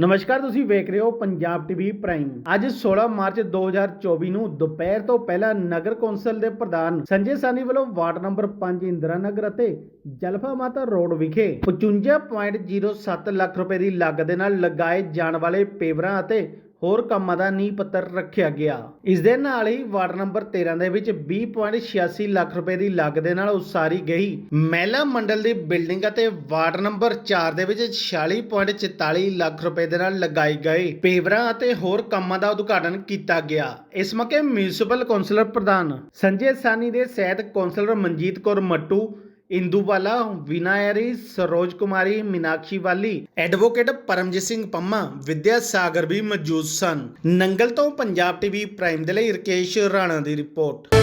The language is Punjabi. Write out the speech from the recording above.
ਨਮਸਕਾਰ, ਤੁਸੀਂ ਵੇਖ ਰਹੇ ਹੋ ਪੰਜਾਬ ਟੀਵੀ ਪ੍ਰਾਈਮ। ਅੱਜ 16 ਮਾਰਚ 2024 ਨੂੰ ਦੁਪਹਿਰ ਤੋਂ ਪਹਿਲਾਂ ਨਗਰ ਕੌਂਸਲ ਦੇ ਪ੍ਰਧਾਨ ਸੰਜੇ ਸਾਨੀ ਵੱਲੋਂ ਵਾਰਡ ਨੰਬਰ 5 ਇੰਦਰਾ ਨਗਰ ਅਤੇ ਜਲਫਾ ਮਾਤਾ ਰੋਡ ਵਿਖੇ 55.07 ਲੱਖ ਰੁਪਏ ਦੀ ਲਾਗਤ ਦੇ ਨਾਲ ਲਗਾਏ ਜਾਣ ਵਾਲੇ ਪੇਵਰਾਂ ਅਤੇ ਹੋਰ ਕੰਮਾਂ ਦਾ ਨੀਂਹ ਪੱਤਰ ਰੱਖਿਆ ਗਿਆ। ਇਸ ਦੇ ਨਾਲ ਹੀ ਵਾਰਡ ਨੰਬਰ 13 ਦੇ ਵਿੱਚ 20.86 ਲੱਖ ਰੁਪਏ ਦੀ ਲਾਗਤ ਦੇ ਨਾਲ ਉਸਾਰੀ ਗਈ। ਮਹਿਲਾ ਮੰਡਲ ਦੀ ਬਿਲਡਿੰਗ ਅਤੇ ਵਾਰਡ ਨੰਬਰ 4 ਦੇ ਵਿੱਚ 46.44 ਲੱਖ ਰੁਪਏ ਦੇ ਨਾਲ ਲਗਾਏ ਗਏ ਪੇਵਰਾਂ ਅਤੇ ਹੋਰ ਕੰਮਾਂ ਦਾ ਉਦਘਾਟਨ ਕੀਤਾ ਗਿਆ। ਇਸ ਮੌਕੇ ਮਿਊਨਿਸਪਲ ਕੌਂਸਲਰ ਪ੍ਰਧਾਨ ਸੰਜੇ ਸਾਨੀ ਦੇ ਸਹਿਤ ਕੌਂਸਲਰ ਮਨਜੀਤ ਕੌਰ ਮੱਟੂ ਇੰਦੂਵਾਲਾ ਵਿਨਾਇਰੀ ਸਰੋਜ ਕੁਮਾਰੀ, ਮੀਨਾਕਸ਼ੀ ਵਾਲੀ, ਐਡਵੋਕੇਟ ਪਰਮਜੀਤ ਸਿੰਘ ਪੰਮਾ, ਵਿਦਿਆ ਸਾਗਰ ਵੀ ਮੌਜੂਦ ਸਨ। ਨੰਗਲ ਤੋਂ ਪੰਜਾਬ ਟੀਵੀ ਪ੍ਰਾਈਮ ਦੇ ਲਈ ਰਕੇਸ਼ ਰਾਣਾ ਦੀ ਰਿਪੋਰਟ।